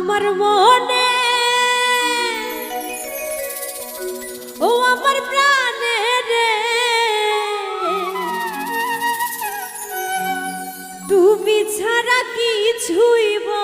আমার মনে। ও আমার প্রাণে রে। তুমি ছাড়া কিছুই বল